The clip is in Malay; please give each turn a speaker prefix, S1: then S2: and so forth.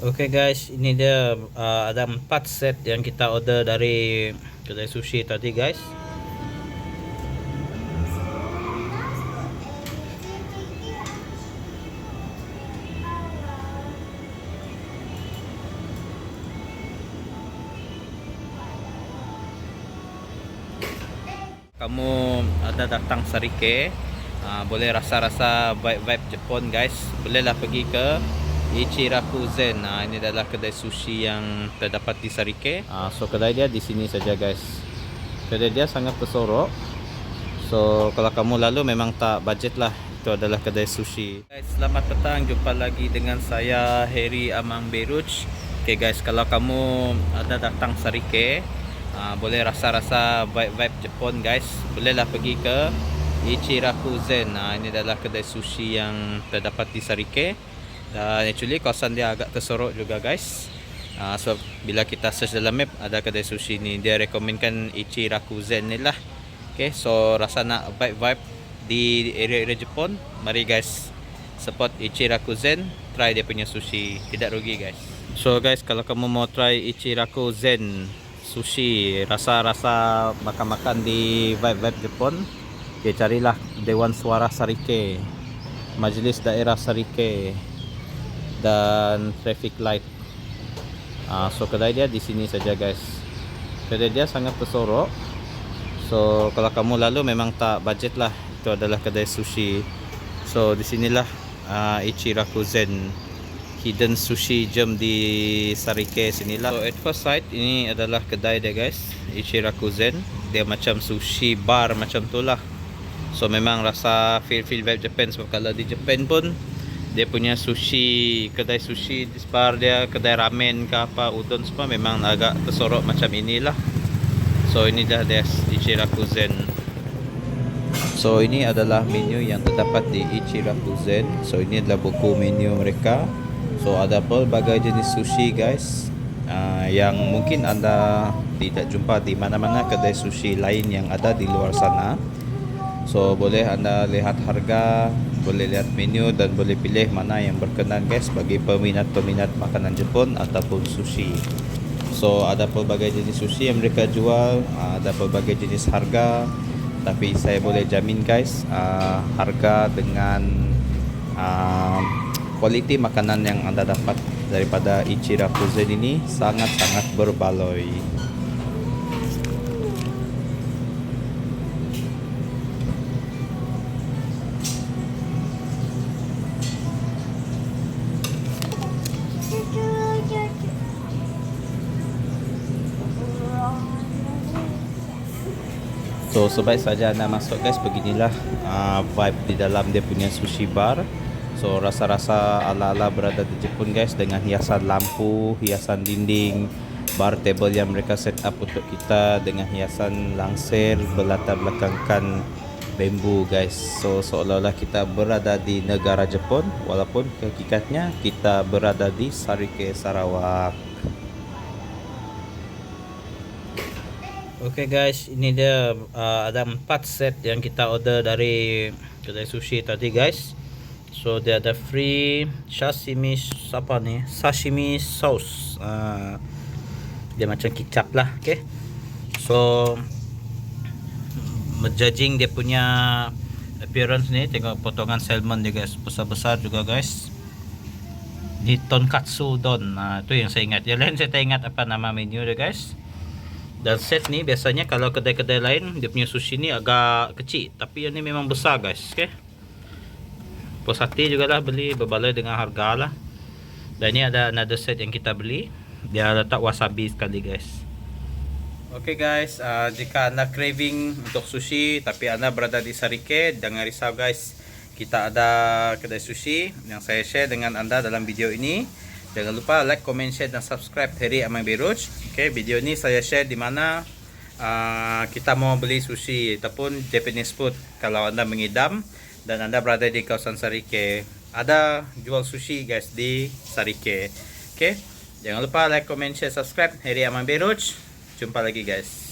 S1: Okay guys, ini dia uh, ada empat set yang kita order dari kedai sushi tadi guys. Kamu ada datang Sarike, uh, boleh rasa-rasa vibe-vibe Jepun guys. Bolehlah pergi ke Ichiraku Zen. Nah, ini adalah kedai sushi yang terdapat di Sarike. Ah, so kedai dia di sini saja guys. Kedai dia sangat tersorok. So kalau kamu lalu memang tak budget lah. Itu adalah kedai sushi. Guys, selamat petang. Jumpa lagi dengan saya Harry Amang Beruch. Okay guys, kalau kamu ada datang Sarike, ah, boleh rasa-rasa vibe-vibe Jepun guys. Bolehlah pergi ke Ichiraku Zen. Nah, ini adalah kedai sushi yang terdapat di Sarike. Dan actually kawasan dia agak tersorok juga guys. Uh, so bila kita search dalam map ada kedai sushi ni dia recommendkan Ichiraku Zen ni lah. Okay, so rasa nak vibe-vibe di area-area Jepun, mari guys support Ichiraku Zen, try dia punya sushi, tidak rugi guys. So guys, kalau kamu mau try Ichiraku Zen sushi, rasa-rasa makan-makan di vibe-vibe Jepun, okay, carilah Dewan Suara Sarike, Majlis Daerah Sarike, dan traffic light. Uh, so kedai dia di sini saja guys. Kedai dia sangat tersorok. So kalau kamu lalu memang tak budget lah. Itu adalah kedai sushi. So di sinilah uh, Ichiraku Zen hidden sushi gem di Sarike sinilah. So at first sight ini adalah kedai dia guys. Ichiraku Zen. Dia macam sushi bar macam tu lah. So memang rasa feel feel vibe Japan sebab kalau di Japan pun dia punya sushi kedai sushi di bar dia kedai ramen ke apa udon semua memang agak tersorok macam inilah. So ini dah dia Ichiraku Zen so ini adalah menu yang terdapat di Ichiraku Zen so ini adalah buku menu mereka. So ada pelbagai jenis sushi guys. Uh, yang mungkin anda tidak jumpa di mana-mana kedai sushi lain yang ada di luar sana so boleh anda lihat harga boleh lihat menu dan boleh pilih mana yang berkenan guys bagi peminat-peminat makanan Jepun ataupun sushi. So ada pelbagai jenis sushi yang mereka jual, ah, ada pelbagai jenis harga. Tapi saya boleh jamin guys, uh, harga dengan uh, kualiti makanan yang anda dapat daripada Ichiraku Zen ini sangat-sangat berbaloi. So sebaik saja anda masuk guys beginilah uh, vibe di dalam dia punya sushi bar. So rasa-rasa ala-ala berada di Jepun guys dengan hiasan lampu, hiasan dinding, bar table yang mereka set up untuk kita dengan hiasan langsir berlatar belakangkan bambu guys. So seolah-olah kita berada di negara Jepun walaupun hakikatnya kita berada di Sarike Sarawak. Okay guys, ini dia uh, ada empat set yang kita order dari kedai sushi tadi guys. So dia ada free sashimi apa ni? Sashimi sauce. Uh, dia macam kicap lah, okay. So judging dia punya appearance ni, tengok potongan salmon dia guys, besar-besar juga guys. Di tonkatsu don. Nah, tu yang saya ingat. Yang lain saya tak ingat apa nama menu dia guys. Dan set ni biasanya kalau kedai-kedai lain dia punya sushi ni agak kecil tapi yang ni memang besar guys, okey. Puas hati jugalah beli berbaloi dengan harga lah. Dan ni ada another set yang kita beli. Dia letak wasabi sekali guys. Okay guys, uh, jika anda craving untuk sushi tapi anda berada di Sarike, jangan risau guys. Kita ada kedai sushi yang saya share dengan anda dalam video ini. Jangan lupa like, comment, share dan subscribe Harry Amang Beruch. Okay, video ni saya share di mana uh, kita mau beli sushi ataupun Japanese food kalau anda mengidam dan anda berada di kawasan Sarike. Ada jual sushi guys di Sarike. Okay, jangan lupa like, comment, share, subscribe Harry Amang Beruch. Jumpa lagi guys.